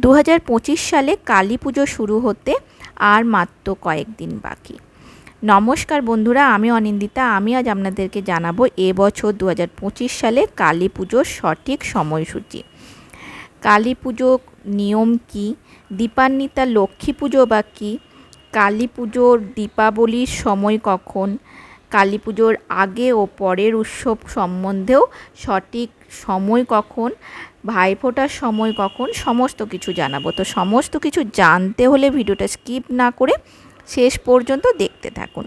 দু হাজার পঁচিশ সালে কালী পুজো শুরু হতে আর মাত্র কয়েকদিন বাকি। নমস্কার বন্ধুরা, আমি অনিন্দিতা। আমি আজ আপনাদেরকে জানাব এবছর দু হাজার পঁচিশ সালে কালী পুজোর সঠিক সময়সূচি। কালী পুজো নিয়ম কী? দীপান্বিতা লক্ষ্মী পুজো বা কী? কালী পুজোর দীপাবলির সময় কখন? কালী পুজোর আগে ও পরের উৎসব সম্বন্ধেও সঠিক সময় কখন ভাইফোঁটার সময় কখন, সমস্ত কিছু জানাব। তো সমস্ত কিছু জানতে হলে ভিডিওটা স্কিপ না করে শেষ পর্যন্ত দেখতে থাকুন।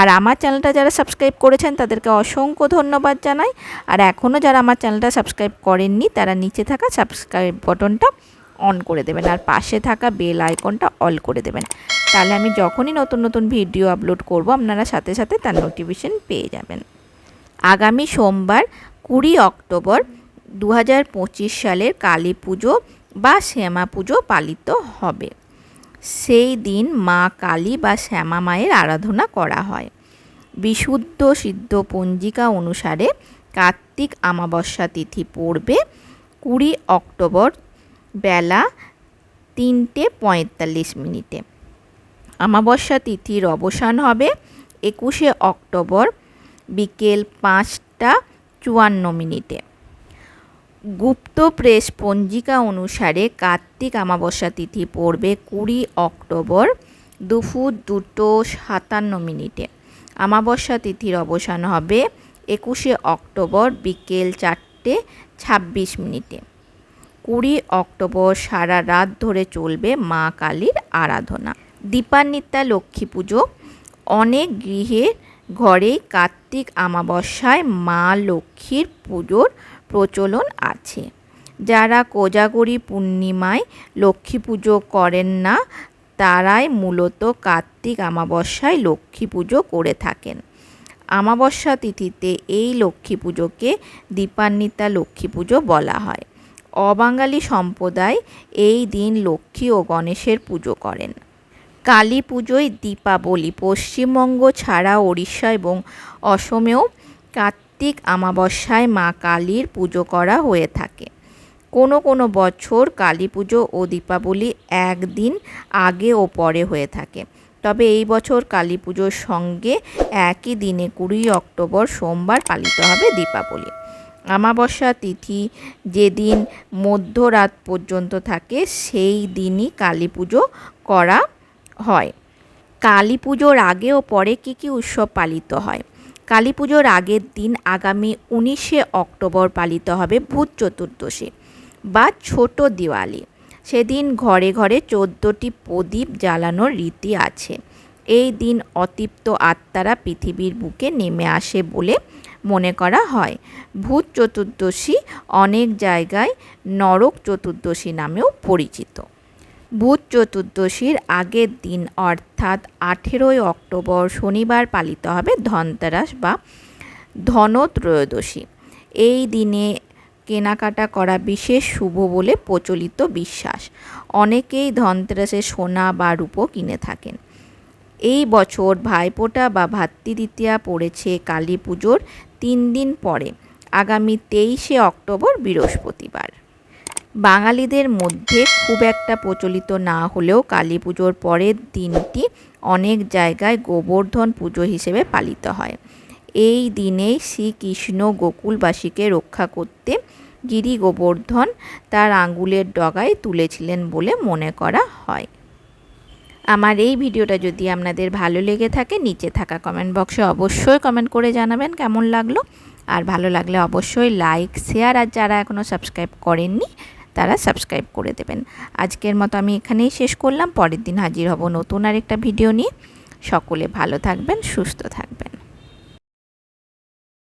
আর আমার চ্যানেলটা যারা সাবস্ক্রাইব করেছেন, তাদেরকে অসংখ্য ধন্যবাদ জানাই। আর এখনও যারা আমার চ্যানেলটা সাবস্ক্রাইব করেননি, তারা নিচে থাকা সাবস্ক্রাইব বটনটা অন করে দেবেন আর পাশে থাকা বেল আইকনটা অল করে দেবেন। তাহলে আমি যখনই নতুন নতুন ভিডিও আপলোড করব, আপনারা সাথে সাথে তার নোটিফিকেশন পেয়ে যাবেন। আগামী সোমবার, কুড়ি অক্টোবর দু হাজার পঁচিশ সালের কালী পুজো বা শ্যামা পুজো পালিত হবে। সেই দিন মা কালী বা শ্যামা মায়ের আরাধনা করা হয়। বিশুদ্ধ সিদ্ধ পঞ্জিকা অনুসারে কার্তিক আমাবস্যা তিথি পড়বে। কুড়ি অক্টোবর বেলা তিনটে পঁয়তাল্লিশ মিনিটে। আমাবস্যা তিথির অবসান হবে একুশে অক্টোবর বিকেল পাঁচটা চুয়ান্ন মিনিটে। গুপ্ত প্রেস পঞ্জিকা অনুসারে কার্তিক আমাবস্যা তিথি পড়বে কুড়ি অক্টোবর দুপুর দুটো সাতান্ন মিনিটে। আমাবস্যা তিথির অবসান হবে একুশে অক্টোবর বিকেল চারটে ছাব্বিশ মিনিটে। কুড়ি অক্টোবর সারা রাত ধরে চলবে মা কালীর আরাধনা। দীপান্বিতা লক্ষ্মী পুজো। অনেক গৃহে ঘরে কার্তিক আমাবস্যায় মা লক্ষ্মীর পুজোর প্রচলন আছে। যারা কোজাগরী পূর্ণিমায় লক্ষ্মী পুজো করেন না, তারাই মূলত কার্তিক আমাবস্যায় লক্ষ্মী পুজো করে থাকেন। আমাবস্যা তিথিতে এই লক্ষ্মী পুজোকে দীপান্বিতা লক্ষ্মী পুজো বলা হয়। অবাঙালি সম্প্রদায় এই দিন লক্ষ্মী ও গণেশের পুজো করেন। কালী পুজোয় দীপাবলি পশ্চিমবঙ্গ ছাড়া ওড়িশা এবং অসমেও কার্তিক আমাবস্যায় মা কালীর পুজো করা হয়ে থাকে। কোনো কোনো বছর কালী পুজো ও দীপাবলি একদিন আগে ও পরে হয়ে থাকে। তবে এই বছর কালী পুজোর সঙ্গে একই দিনে কুড়ি অক্টোবর সোমবার পালিত হবে দীপাবলি। আমাবস্যা তিথি যেদিন মধ্যরাত পর্যন্ত থাকে, সেই দিনই কালী পুজো করা হয়। কালী পুজোর আগে ও পরে কী কী উৎসব পালিত হয়? কালী পুজোর আগের দিন আগামী উনিশে অক্টোবর পালিত হবে ভূত চতুর্দশী বা ছোট দিওয়ালি। সেদিন ঘরে ঘরে চোদ্দোটি প্রদীপ জ্বালানোর রীতি আছে। এই দিন অতৃপ্ত আত্মারা পৃথিবীর বুকে নেমে আসে বলে মনে করা হয়। ভূত চতুর্দশী অনেক জায়গায় নরক চতুর্দশী নামেও পরিচিত। ভূত চতুর্দশীর আগের দিন, অর্থাৎ আঠেরোই অক্টোবর শনিবার পালিত হবে ধনতেরাস বা ধনত্রয়োদশী। এই দিনে কেনাকাটা করা বিশেষ শুভ বলে প্রচলিত বিশ্বাস। অনেকেই ধনতেরাসে সোনা বা রূপো কিনে থাকেন। এই বছর ভাইফোঁটা বা ভাতৃদ্বিতীয়া পড়েছে কালী পুজোর তিন দিন পরে, আগামী তেইশে অক্টোবর বৃহস্পতিবার। বাঙালিদের মধ্যে খুব একটা প্রচলিত না হলেও কালী পুজোর পরের দিনটি অনেক জায়গায় গোবর্ধন পুজো হিসেবে পালিত হয়। এই দিনেই শ্রীকৃষ্ণ গোকুলবাসীকে রক্ষা করতে গিরি গোবর্ধন তার আঙ্গুলের ডগায় তুলেছিলেন বলে মনে করা হয়। আমার এই ভিডিওটা যদি আপনাদের ভালো লেগে থাকে, নিচে থাকা কমেন্ট বক্সে অবশ্যই কমেন্ট করে জানাবেন কেমন লাগল। আর ভালো লাগলে অবশ্যই লাইক শেয়ার আর যারা এখনও সাবস্ক্রাইব করেননি, তারা সাবস্ক্রাইব করে দেবেন। আজকের মতো আমি এখানেই শেষ করলাম। পরের দিন হাজির হব নতুন আরেকটা ভিডিও নিয়ে। সকলে ভালো থাকবেন, সুস্থ থাকবেন।